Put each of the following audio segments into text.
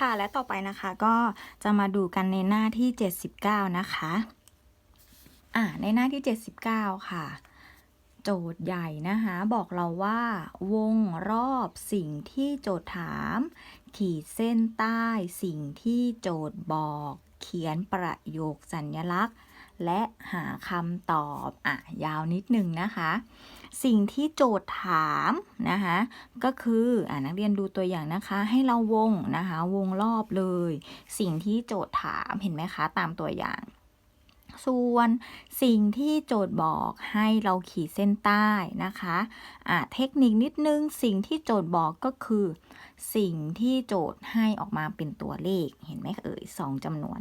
ค่ะ และต่อไปนะคะก็จะมาดูกันในหน้าที่ 79 นะคะ อ่า ในหน้าที่ 79 ค่ะ โจทย์ใหญ่นะคะ บอกเราว่า วงรอบสิ่งที่โจทย์ถาม ขีดเส้นใต้สิ่งที่โจทย์บอก เขียนประโยคสัญญลักษณ์ และหาคำตอบ อะ ยาวนิดนึงนะคะ สิ่งที่โจทย์ถามนะคะก็คืออนักเรียนดูตัวอย่างนะคะ ให้เราวงนะคะ วงรอบเลย สิ่งที่โจทย์ถามเห็นไหมคะตามตัวอย่าง ส่วนสิ่งที่โจทย์บอกให้เราขีดเส้นใต้นะคะอ่าเทคนิคนิดนึงสิ่งที่โจทย์บอกก็คือ สิ่งที่โจทย์ให้ออกมาเป็นตัวเลขเห็นไหมเอ่ยสองจำนวน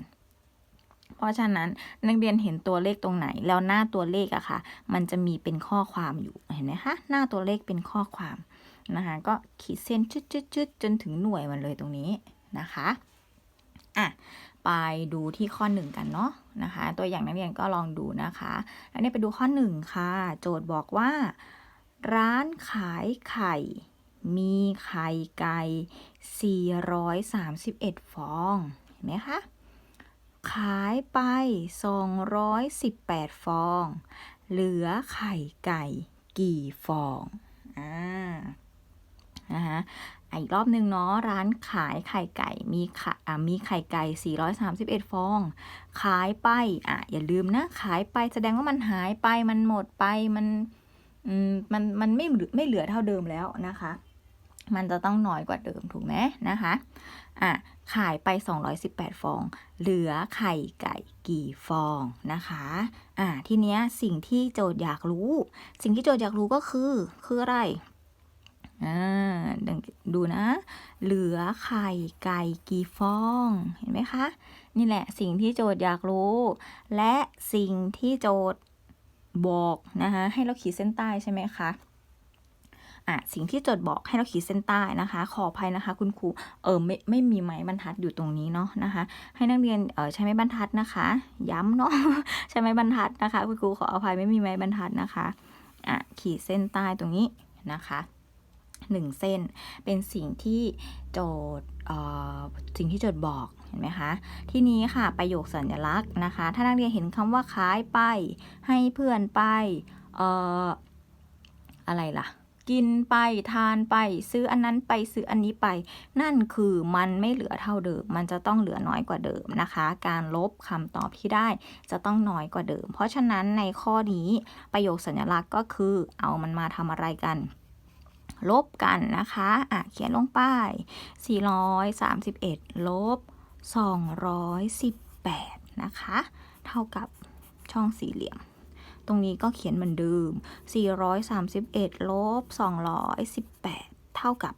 เพราะฉะนั้นนักเรียนเห็นตัวเลขตรงไหน แล้วหน้าตัวเลขอะค่ะ มันจะมีเป็นข้อความอยู่เห็นไหมคะหน้าตัวเลขเป็นข้อความนะคะก็ขีดเส้นชืดๆๆจนถึงหน่วยมันเลยตรงนี้นะคะอะไปดูที่ข้อหนึ่งกันเนาะนะคะ ตัวอย่างนักเรียนก็ลองดูนะคะอันนี้ไปดูข้อหนึ่งค่ะ โจทย์บอกว่า ร้านขายไข่ มีไข่ไก่ 431 ฟอง เห็นไหมคะายไป 218 ฟอง เหลือไข่ไก่กี่ฟองอ่านะคะอีกรอบหนึ่งเนาะร้านขายไข่ไก่มีไข่อ่ามีไข่ไก่ 431 ฟอง ขายไปอะอย่าลืมนะ ขายไปแสดงว่ามันหายไปมันหมดไปมันอืมมันมันไม่เหลือไม่เหลือเท่าเดิมแล้วนะคะ มันจะต้องน้อยกว่าเดิมถูกไหมนะคะอะขายไป 218 ฟอง เหลือไข่ไก่กี่ฟองนะคะอะทีเนี้ยสิ่งที่โจทย์อยากรู้ สิ่งที่โจทย์อยากรู้ก็คือคืออะไรอ่าดูนะ เหลือไข่ไก่กี่ฟอง เห็นไหมคะ นี่แหละสิ่งที่โจทย์อยากรู้ และสิ่งที่โจทย์บอกนะคะให้เราขีดเส้นใต้ใช่ไหมคะ อะสิ่งที่โจทย์บอกให้เราขีดเส้นใต้นะคะ ขออภัยนะคะ คุณครูเออไม่ไม่มีไม้บรรทัดอยู่ตรงนี้เนาะนะคะ ให้นักเรียนเออใช้ไม้บรรทัดนะคะ ย้ำเนาะใช้ไม้บรรทัดนะคะ คุณครูขออภัยไม่มีไม้บรรทัดนะคะอะขีดเส้นใต้ตรงนี้นะคะหนึ่งเส้นเป็นสิ่งที่โจทย์เอ่อสิ่งที่โจทย์บอกเห็นไหมคะ ที่นี้ค่ะประโยคสัญลักษณ์นะคะ ถ้านักเรียนเห็นคำว่าขายไป ให้เพื่อนไปเอ่ออะไรล่ะ กินไปทานไป ซื้ออันนั้นไปซื้ออันนี้ไป นั่นคือมันไม่เหลือเท่าเดิม มันจะต้องเหลือน้อยกว่าเดิมนะคะ การลบคำตอบที่ได้จะต้องน้อยกว่าเดิม เพราะฉะนั้นในข้อนี้ประโยคสัญลักษณ์ก็คือเอามันมาทำอะไรกันลบกันนะคะ อะ เขียนลงไป 431 ลบ 218 นะคะ เท่ากับช่องสี่เหลี่ยม ตรงนี้ก็เขียนเหมือนเดิม 431 ลบ 218 เท่ากับ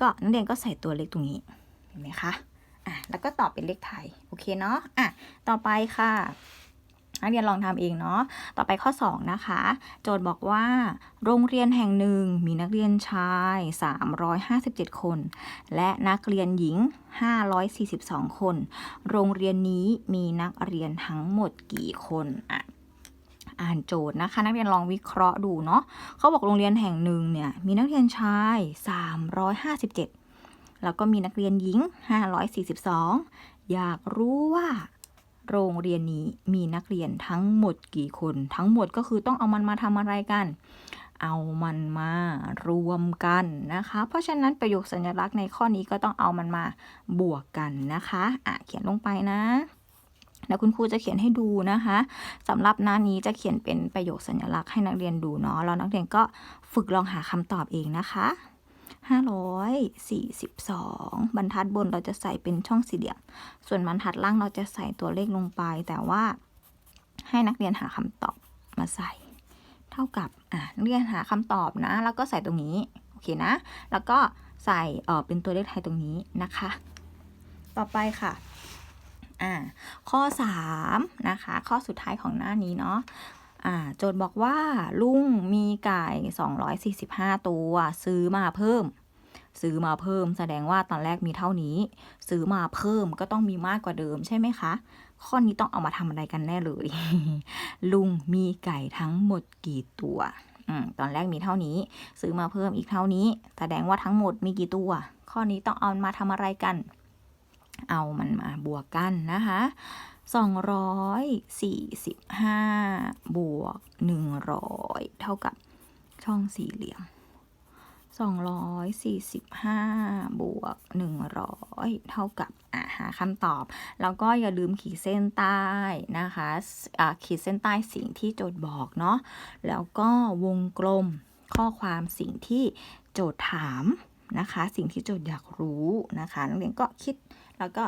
ก็นักเรียนก็ใส่ตัวเลขตรงนี้ เห็นไหมคะ อะ แล้วก็ตอบเป็นเลขไทย โอเคเนาะ อะ ต่อไปค่ะนักเรียนลองทำเองเนาะ ต่อไปข้อ 2 นะคะ โจทย์บอกว่า โรงเรียนแห่งหนึ่งมีนักเรียนชาย 357 คน และนักเรียนหญิง 542 คน โรงเรียนนี้มีนักเรียนทั้งหมดกี่คน อะ อ่านโจทย์นะคะ นักเรียนลองวิเคราะห์ดูเนาะเขาบอกโรงเรียนแห่งหนึ่งเนี่ยมีนักเรียนชาย 357 แล้วก็มีนักเรียนหญิง 542 อยากรู้ว่า โรงเรียนนี้มีนักเรียนทั้งหมดกี่คน ทั้งหมดก็คือต้องเอามันมาทำอะไรกัน เอามันมารวมกันนะคะ เพราะฉะนั้นประโยคสัญลักษณ์ในข้อนี้ก็ต้องเอามันมาบวกกันนะคะอะเขียนลงไปนะ เดี๋ยวคุณครูจะเขียนให้ดูนะคะสำหรับหน้านี้จะเขียนเป็นประโยคสัญลักษณ์ให้นักเรียนดูเนาะแล้วนักเรียนก็ฝึกลองหาคำตอบเองนะคะ542 บรรทัดบนเราจะใส่เป็นช่องสี่เหลี่ยม ส่วนบรรทัดล่างเราจะใส่ตัวเลขลงไป แต่ว่าให้นักเรียนหาคำตอบมาใส่ เท่ากับอะนักเรียนหาคำตอบนะ แล้วก็ใส่ตรงนี้ โอเคนะ แล้วก็ใส่เออเป็นตัวเลขไทยตรงนี้นะคะ ต่อไปค่ะ อ่าข้อ 3 นะคะ ข้อสุดท้ายของหน้านี้เนาะอ่าโจทย์บอกว่าลุงมีไก่ 245 ตัว ซื้อมาเพิ่ม ซื้อมาเพิ่ม แสดงว่าตอนแรกมีเท่านี้ ซื้อมาเพิ่มก็ต้องมีมากกว่าเดิมใช่ไหมคะ ข้อนี้ต้องเอามาทำอะไรกันแน่เลย ลุงมีไก่ทั้งหมดกี่ตัวอืมตอนแรกมีเท่านี้ ซื้อมาเพิ่มอีกเท่านี้ แสดงว่าทั้งหมดมีกี่ตัว ข้อนี้ต้องเอามาทำอะไรกัน เอามันมาบวกกันนะคะ245 บวก 100 เท่ากับช่องสี่เหลี่ยม 245 บวก 100 เท่ากับอ่าหาคำตอบ แล้วก็อย่าลืมขีดเส้นใต้นะคะอ่าขีดเส้นใต้สิ่งที่โจทย์บอกเนาะแล้วก็วงกลมข้อความสิ่งที่โจทย์ถามนะคะ สิ่งที่โจทย์อยากรู้นะคะนักเรียนก็คิด แล้วก็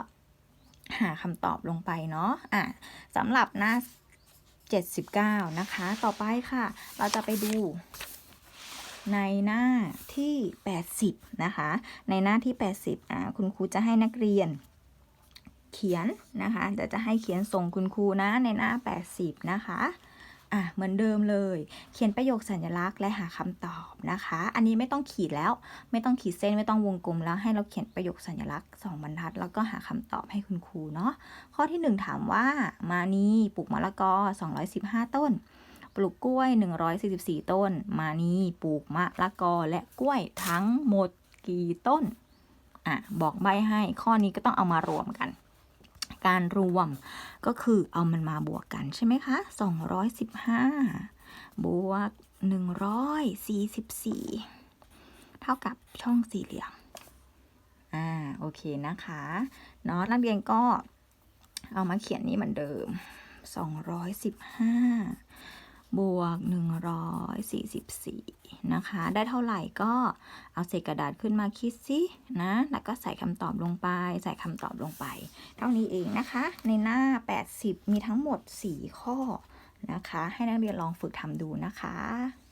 หาคำตอบลงไปเนาะอะสำหรับหน้า 79 นะคะ ต่อไปค่ะ เราจะไปดูในหน้าที่ 80 นะคะ ในหน้าที่ 80อ่าคุณครูจะให้นักเรียนเขียนนะคะเดี๋ยวจะให้เขียนส่งคุณครูนะในหน้า 80 นะคะ อะเหมือนเดิมเลย เขียนประโยคสัญลักษณ์และหาคำตอบนะคะ อันนี้ไม่ต้องขีดแล้ว ไม่ต้องขีดเส้นไม่ต้องวงกลมแล้ว ให้เราเขียนประโยคสัญลักษณ์สองบรรทัด แล้วก็หาคำตอบให้คุณครูเนาะข้อที่ 1 ถามว่ามานีปลูกมะละกอ 215 ต้น ปลูกกล้วย 144 ต้น มานีปลูกมะละกอและกล้วยทั้งหมดกี่ต้นอะบอกใบให้ข้อนี้ก็ต้องเอามารวมกัน การรวม ก็คือเอามันมาบวกกันใช่ไหมคะ 215 บวก 144 เท่ากับช่องสี่เหลี่ยม อ่า โอเคนะคะ เนาะนักเรียนก็เอามาเขียนนี้เหมือนเดิม 215 บวก 144 นะคะ ได้เท่าไหร่ก็เอาเศษกระดาษขึ้นมาคิดสินะ แล้วก็ใส่คำตอบลงไป ใส่คำตอบลงไป เท่านี้เองนะคะ ในหน้า 80 มีทั้งหมด 4 ข้อนะคะ ให้นักเรียนลองฝึกทำดูนะคะ